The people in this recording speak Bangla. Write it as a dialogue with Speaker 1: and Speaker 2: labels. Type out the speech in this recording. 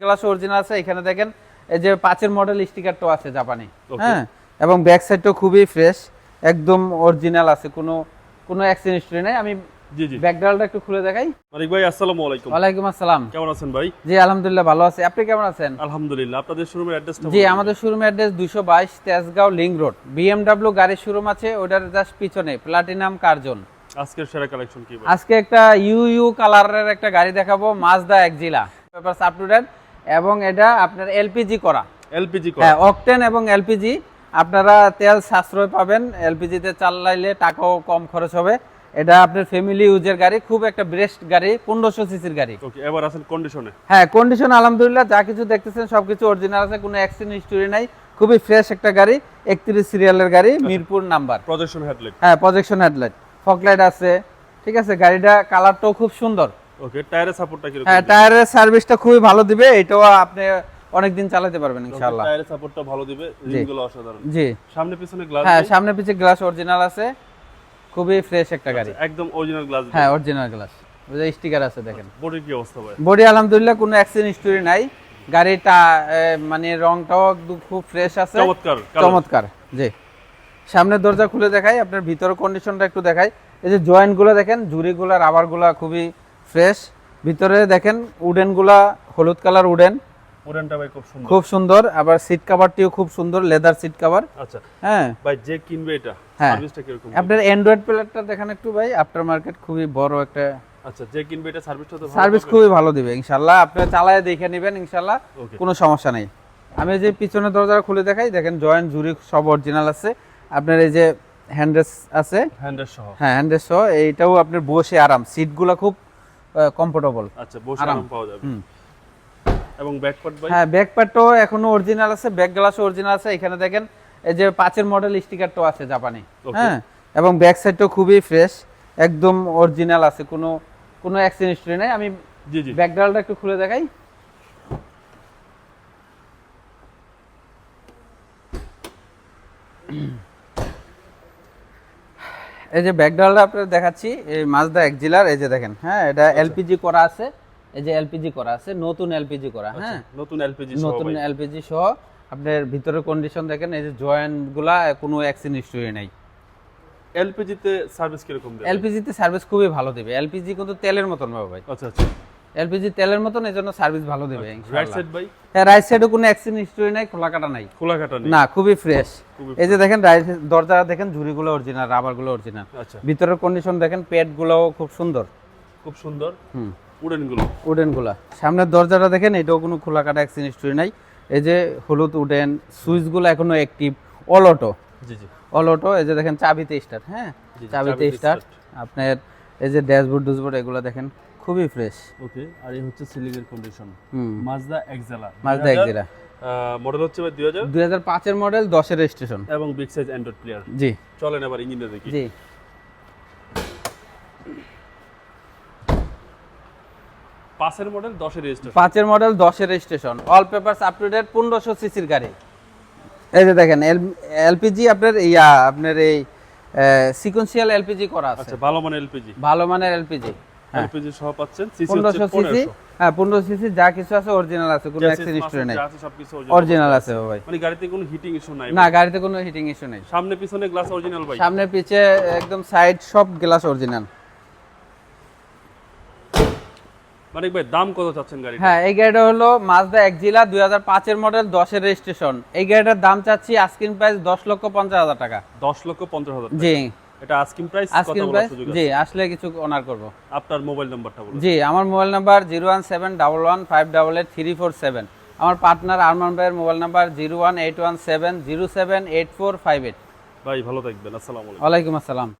Speaker 1: গ্লাস অরিজিনাল আছে এখানে দেখেন এই যে পাঁচের মডেল স্টিকারটাও আছে জাপানি। হ্যাঁ? এবং ব্যাক সাইডটাও খুবই ফ্রেশ একদম অরিজিনাল আছে কোনো কোনো অ্যাক্সিডেন্ট হিস্ট্রি নেই। আমি
Speaker 2: জি জি।
Speaker 1: ব্যাকগ্রাউন্ডটা একটু খুলে দেখাই।
Speaker 2: মানিক ভাই আসসালামু আলাইকুম।
Speaker 1: ওয়ালাইকুম আসসালাম।
Speaker 2: কেমন আছেন ভাই?
Speaker 1: জি আলহামদুলিল্লাহ ভালো আছি। আপনি কেমন আছেন?
Speaker 2: আলহামদুলিল্লাহ আপনাদের শোরুমের অ্যাড্রেসটা
Speaker 1: জি আমাদের শোরুম অ্যাড্রেস দুশো বাইশ তেজগাঁও লিঙ্ক রোড বিএমডাব্লিউ গাড়ির শোরুম আছে ওটার জাস্ট পিছনে প্লাটিনাম কার্জন
Speaker 2: আজকের সেরা কালেকশন কি ভাই?
Speaker 1: আজকে একটা ইউ ইউ কালারের একটা গাড়ি দেখাবো Mazda Axela papers up to date এবং এটা আপনার এলপিজি করা।
Speaker 2: এলপিজি
Speaker 1: হ্যাঁ অকটেন এবং এলপিজি। আপনারা তেল সাশ্রয় পাবেন এলপিজিতে চালাইলে টাকাও কম খরচ হবে। এটা আপনার ফ্যামিলি ইউজের গাড়ি খুব একটা বেস্ট গাড়ি পনেরোশো সিসির গাড়ি।
Speaker 2: ওকে এবার আছেন কন্ডিশনে
Speaker 1: হ্যাঁ কন্ডিশন আলহামদুলিল্লাহ যা কিছু দেখতেছেন সবকিছু অরিজিনাল আছে কোনো অ্যাক্সিডেন্ট হিস্টোরি নাই। খুবই ফ্রেশ একটা গাড়ি একত্রিশ সিরিয়ালের গাড়ি মিরপুর নাম্বার।
Speaker 2: প্রজেকশন হেডলাইট
Speaker 1: হ্যাঁ প্রজেকশন হেডলাইট ফকলাইট আছে ঠিক আছে গাড়িটা কালারটাও খুব সুন্দর।
Speaker 2: ওকে টায়ারের সাপোর্টটা কি
Speaker 1: হ্যাঁ টায়ারের সার্ভিসটা খুবই ভালো দিবে এটাও আপনি অনেকদিন চালাতে পারবেন ইনশাআল্লাহ।
Speaker 2: টায়ারের সাপোর্টটা ভালো দিবে রিমগুলো অসাধারণ।
Speaker 1: জি।
Speaker 2: সামনে পিছনে গ্লাস
Speaker 1: হ্যাঁ সামনে পিছে গ্লাস অরিজিনাল আছে খুবই ফ্রেশ একটা গাড়ি।
Speaker 2: একদম অরিজিনাল গ্লাস
Speaker 1: হ্যাঁ অরিজিনাল গ্লাস স্টিকার আছে দেখেন।
Speaker 2: বডির কি অবস্থা ভাই?
Speaker 1: বডি আলহামদুলিল্লাহ কোনো অ্যাক্সিডেন্ট হিস্টোরি নাই। গাড়িটা মানে রংটাও খুব ফ্রেশ আছে।
Speaker 2: চমৎকার
Speaker 1: চমৎকার জি। সামনের দরজা খুলে দেখাই আপনার ভিতর কন্ডিশনটা একটু দেখাই। এই যে জয়েন্টগুলো দেখেন ঝুড়িগুলো রাবারগুলো খুবই ফ্রেশ। ভিতরে দেখেন উডেনগুলা হলুদ কালার উডেন।
Speaker 2: উড়ানটা ভাই খুব সুন্দর।
Speaker 1: খুব সুন্দর। আবার সিট কাভারটিও খুব সুন্দর লেদার সিট কাভার
Speaker 2: আচ্ছা।
Speaker 1: হ্যাঁ।
Speaker 2: ভাই যে কিনবে এটা
Speaker 1: হ্যাঁ।
Speaker 2: সার্ভিসটা কীরকম?
Speaker 1: আপনার অ্যান্ড্রয়েড প্লেটটা দেখেন একটু ভাই আফটার মার্কেট খুবই বড় একটা
Speaker 2: আচ্ছা যে কিনবে এটা সার্ভিসটা তো
Speaker 1: সার্ভিস খুবই ভালো দিবে ইনশাল্লাহ আপনারা চালায় দেখে নেবেন ইনশাল্লাহ কোনো সমস্যা নেই। আমি যে পিছনের দরজা খুলে দেখাই দেখেন জয়েন্ট জুরি সব অরিজিনাল আছে। আপনার এই যে হ্যান্ডেস আছে।
Speaker 2: হ্যান্ডের সহ।
Speaker 1: হ্যাঁ হ্যান্ডেস সহ। এইটাও আপনার বসে আরাম। সিটগুলো খুব কমফোর্টেবল
Speaker 2: আচ্ছা বসে
Speaker 1: আরাম।
Speaker 2: পাওয়া যাবে।
Speaker 1: হুম।
Speaker 2: এবং ব্যাকপার্ট ভাই?
Speaker 1: হ্যাঁ ব্যাক এখনও অরিজিনাল আছে ব্যাক গ্লাসও অরিজিনাল আছে। এখানে দেখেন এই যে পাঁচের মডেল স্টিকারটাও আছে জাপানি। হ্যাঁ এবং ব্যাক সাইডটাও খুবই ফ্রেশ একদম অরিজিনাল আছে। কোনো কোনো অ্যাক্সিডেন্ট হিস্ট্রি নেই। আমি
Speaker 2: জি জি।
Speaker 1: ব্যাক ব্যাকগ্রাউন্ডটা একটু খুলে দেখাই। এই যে ব্যাকডালটা আপনাদের দেখাচ্ছি এই মাজদা একজিলার এই যে দেখেন হ্যাঁ এটা এলপিজি করা আছে এই যে এলপিজি করা আছে নতুন এলপিজি করা হ্যাঁ।
Speaker 2: নতুন এলপিজি
Speaker 1: নতুন এলপিজি সহ আপনার ভিতরের কন্ডিশন দেখেন এই যে জয়েন্টগুলা কোনো অ্যাক্সিডেন্ট হিস্টরি নাই।
Speaker 2: এলপিজিতে সার্ভিস কীরকম দেবে?
Speaker 1: এলপিজিতে সার্ভিস খুবই ভালো দেবে। এলপিজি কিন্তু তেলের মতন হবে ভাই।
Speaker 2: আচ্ছা আচ্ছা।
Speaker 1: এলপিজি তেলের মতন এই জন্য সার্ভিস ভালো দেবে
Speaker 2: রাইট সাইড ভাই?
Speaker 1: হ্যাঁ রাইট সাইডে কোনো অ্যাক্সিডেন্ট হিস্টরি নাই খোলা কাটা নাই।
Speaker 2: খোলা কাটা নেই।
Speaker 1: না খুবই ফ্রেশ এই যে দেখেন রাইট দরজা দেখেন ঝুড়িগুলো অরিজিনাল রাবারগুলো অরিজিনাল
Speaker 2: আচ্ছা।
Speaker 1: ভিতরের কন্ডিশন দেখেন পেটগুলোও খুব সুন্দর।
Speaker 2: খুব সুন্দর।
Speaker 1: হুম।
Speaker 2: উডেনগুলো
Speaker 1: উডেনগুলা। সামনের দরজাটা দেখেন এটাও কোনো খোলা কাটা অ্যাক্সিডেন্ট হিস্টরি নাই। এই যে হলুদ উডেন সুইচগুলো এখনও অ্যাক্টিভ অল অটো
Speaker 2: জি জি।
Speaker 1: অল অটো এই যে দেখেন চাবিতে স্টার্ট হ্যাঁ? চাবিতে স্টার্ট আপনার এই যে ড্যাশবোর্ড ডুসবোর্ড এগুলো দেখেন। খুবই ফ্রেশ
Speaker 2: ওকে আর এই হচ্ছে সিলিং এর condition Mazda Axela
Speaker 1: Mazda Axela
Speaker 2: model হচ্ছে ভাই 2000
Speaker 1: দুই হাজার পাঁচের মডেল দশের রেজিস্ট্রেশন
Speaker 2: এবং বিগ সাইজ অ্যান্ড্রয়েড প্লেয়ার
Speaker 1: জি।
Speaker 2: চলেন এবার ইঞ্জিনটা দেখি।
Speaker 1: জি।
Speaker 2: পাঁচের মডেল 10 এর রেজিস্ট্রেশন
Speaker 1: পাঁচের মডেল দশের registration all papers up to date পনেরোশো সিসির গাড়ি। এই যে দেখেন এলপিজি আপনার ইয়া আপনার এই সিকোয়েন্সিয়াল এলপিজি করা আছে।
Speaker 2: আচ্ছা ভালো মানের এলপিজি।
Speaker 1: ভালো মানের এলপিজি।
Speaker 2: এলপিজি সহ পাচ্ছেন। সিসি হচ্ছে 1500
Speaker 1: হ্যাঁ পনেরো সিসি যা কিছু আছে অরিজিনাল আছে কোনো অ্যাক্সিডেন্ট হিস্টরি নেই।
Speaker 2: সবকিছু
Speaker 1: অরিজিনাল আছে। ভাই।
Speaker 2: মানে গাড়িতে কোনো হিটিং ইস্যু নাই
Speaker 1: না গাড়িতে কোনো হিটিং ইস্যু নেই।
Speaker 2: সামনে পিছনে গ্লাস অরিজিনাল ভাই।
Speaker 1: সামনে পিছে একদম সাইড সব গ্লাস অরিজিনাল
Speaker 2: ভাই দাম কত চাচ্ছেন গাড়ি
Speaker 1: হ্যাঁ এই গাড়িটা হলো মাজদা একজিলা দুই হাজার পাঁচের মডেল দশের রেজিস্ট্রেশন এই গাড়িটার দাম চাচ্ছি আস্কিন প্রাইস দশ লক্ষ পঞ্চাশ হাজার টাকা।
Speaker 2: 10 লক্ষ 50 হাজার
Speaker 1: জি।
Speaker 2: এটা আস্কিং প্রাইস আস্কিং
Speaker 1: প্রাইস জি আসলে কিছু অনার করব।
Speaker 2: আপনার মোবাইল নাম্বারটা বলুন।
Speaker 1: জি আমার mobile number zero one seven double one five double eight three four seven আমার পার্টনার আরমান ভাইয়ের mobile number zero one eight one seven zero seven eight four five eight
Speaker 2: ভাই ভালো থাকবেন। আসসালামু আলাইকুম।
Speaker 1: আসসালাম।